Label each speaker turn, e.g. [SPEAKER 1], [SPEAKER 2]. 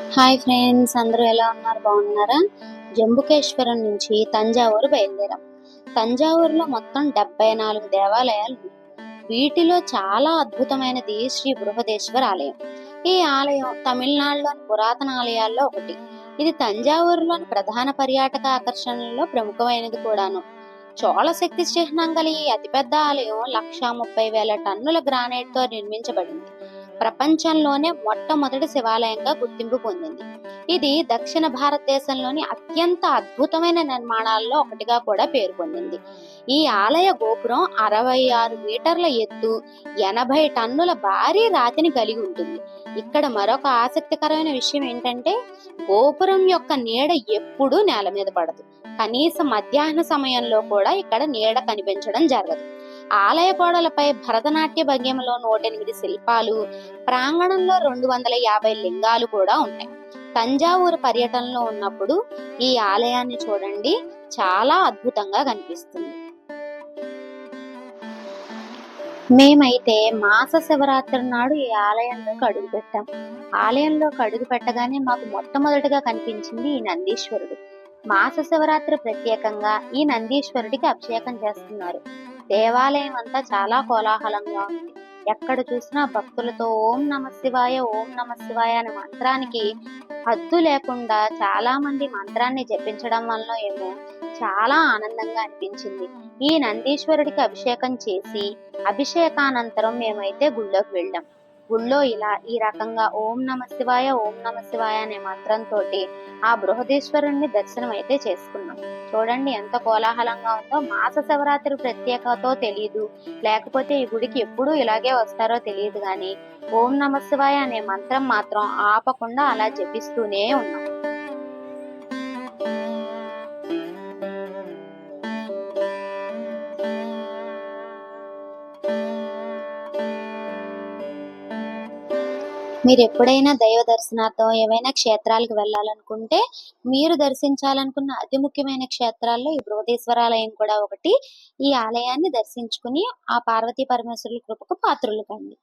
[SPEAKER 1] Hi friends అందరూ ఎలా ఉన్నారు? బాగున్నారా? జంబుకేశ్వరం నుంచి తంజావూరు బయలుదేరాం. తంజావూరులో మొత్తం డెబ్బై నాలుగు దేవాలయాలు వీటిలో చాలా అద్భుతమైనది శ్రీ బృహదేశ్వర ఆలయం. ఈ ఆలయం తమిళనాడులోని పురాతన ఆలయాల్లో ఒకటి. ఇది తంజావూరులోని ప్రధాన పర్యాటక ఆకర్షణలలో ప్రముఖమైనది కూడాను. చోళ శక్తి చిహ్నం గల ఈ అతిపెద్ద ఆలయం లక్షా ముప్పై వేల టన్నుల గ్రానైట్తో నిర్మించబడింది. ప్రపంచంలోనే మొట్టమొదటి శివాలయంగా గుర్తింపు పొందింది. ఇది దక్షిణ భారతదేశంలోని అత్యంత అద్భుతమైన నిర్మాణాల్లో ఒకటిగా కూడా పేరు పొందింది. ఈ ఆలయ గోపురం అరవై ఆరు మీటర్ల ఎత్తు ఎనభై టన్నుల భారీ రాతిని కలిగి ఉంటుంది. ఇక్కడ మరొక ఆసక్తికరమైన విషయం ఏంటంటే గోపురం యొక్క నీడ ఎప్పుడూ నేల మీద పడదు. కనీసం మధ్యాహ్న సమయంలో కూడా ఇక్కడ నీడ కనిపించడం జరగదు. ఆలయ గోడలపై భరతనాట్య భంగిమలో నూట ఎనిమిది శిల్పాలు ప్రాంగణంలో రెండు వందల యాభై లింగాలు కూడా ఉన్నాయి తంజావూరు పర్యటనలో ఉన్నప్పుడు ఈ ఆలయాన్ని చూడండి చాలా అద్భుతంగా కనిపిస్తుంది. మేమైతే మాస శివరాత్రి నాడు ఈ ఆలయంలోకి అడుగు పెట్టాం. ఆలయంలోకి అడుగు పెట్టగానే మాకు మొట్టమొదటిగా కనిపించింది ఈ నందీశ్వరుడు. మాస శివరాత్రి ప్రత్యేకంగా ఈ నందీశ్వరుడికి అభిషేకం చేస్తున్నారు. దేవాలయం అంతా చాలా కోలాహలంగా ఉంది. ఎక్కడ చూసినా భక్తులతో ఓం నమ శివాయ ఓం నమ శివాయ అనే మంత్రానికి హద్దు లేకుండా చాలా మంది మంత్రాన్ని జపించడం వల్ల ఏమో చాలా ఆనందంగా అనిపించింది. ఈ నందీశ్వరుడికి అభిషేకం చేసి అభిషేకానంతరం మేమైతే గుళ్ళోకి వెళ్ళాం. గుళ్ళో ఇలా ఈ రకంగా ఓం నమ శివాయ ఓం నమ శివాయ అనే మంత్రంతో ఆ బృహదీశ్వరుణ్ణి దర్శనం అయితే చేసుకున్నాం. చూడండి ఎంత కోలాహలంగా ఉందో. మాస శివరాత్రి ప్రత్యేకతో తెలియదు లేకపోతే ఈ గుడికి ఎప్పుడు ఇలాగే వస్తారో తెలియదు కానీ ఓం నమ శివాయ అనే మంత్రం మాత్రం ఆపకుండా అలా జపిస్తూనే ఉన్నాం. మీరు ఎప్పుడైనా దైవ దర్శనార్థం ఏవైనా క్షేత్రాలకు వెళ్ళాలనుకుంటే మీరు దర్శించాలనుకున్న అతి ముఖ్యమైన క్షేత్రాల్లో ఈ బృహదేశ్వరాలయం కూడా ఒకటి. ఈ ఆలయాన్ని దర్శించుకుని ఆ పార్వతీ పరమేశ్వరుల కృపకు పాత్రులు కండి